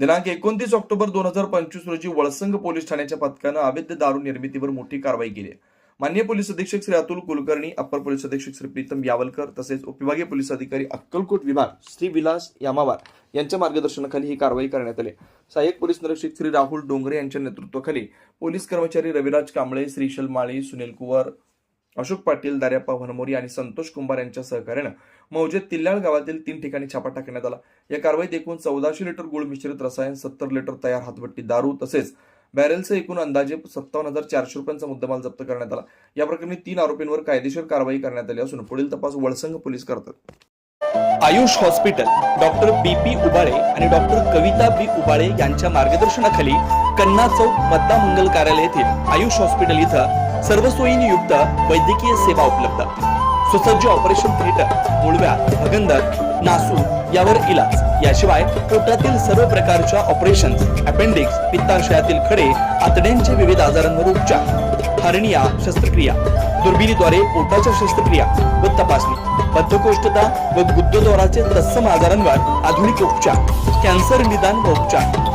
दिनांक एकोणतीस ऑक्टोबर दोन हजार पंचवीस रोजी वळसंग पोलीस ठाण्याच्या पथकानं अवैध दारू निर्मितीवर मोठी कारवाई केली. मान्य माननीय पोलीस अधीक्षक श्री अतुल कुलकर्णी अप्पर पोलीस अधीक्षक श्री प्रीतम यावलकर तसेच उपविभागीय पोलीस अधिकारी अक्कलकोट विभाग श्री विलास यामावार यांच्या मार्गदर्शनाखाली ही कारवाई करण्यात आली. सहाय्यक पोलीस निरीक्षक श्री राहुल डोंगरे यांच्या नेतृत्वाखाली पोलीस कर्मचारी रविराज कांबळे श्रीशल माळी सुनील कुवर अशोक पाटील दार्याप्पा भनमोरी आणि संतोष कुंभार यांच्या सहकार्यानं मौजेत तिल्लाळ गावातील तीन ठिकाणी छापा टाकण्यात आला. या कारवाईत एकूण चौदाशे लिटर गुळ मिश्रित रसायन सत्तर लिटर तयार हातभट्टी दारू तसेच बॅरेलचे एकूण अंदाजे सत्तावन्न हजार चारशे रुपयांचा मुद्देमाल जप्त करण्यात आला. या प्रकरणी तीन आरोपींवर कायदेशीर कारवाई करण्यात आली असून पुढील तपास वळसंग पोलीस करतात. Ayush hospital doctor B P Ubale आणि डॉक्टर कविता बी उबाळे यांच्या मार्गदर्शनाखाली कन्ना चौक मद्दा मंगल कार्यालय येथील आयुष हॉस्पिटल इथं सर्व सोयींनी युक्त वैद्यकीय सेवा उपलब्ध. सुसज्ज ऑपरेशन थिएटर मुळव्या भगंदर नासू यावर इलाज. याशिवाय पोटातील सर्व प्रकारच्या ऑपरेशन अपेंडिक्स पित्ताशयातील खडे आतड्यांच्या विविध आजारांवर उपचार. हर्निया शस्त्रक्रिया. दुर्बिणीद्वारे पोटाच्या शस्त्रक्रिया व तपासणी. बद्धकोष्ठता व गुद्धद्वाराचे तत्सम आजारांवर आधुनिक उपचार. कॅन्सर निदान व उपचार.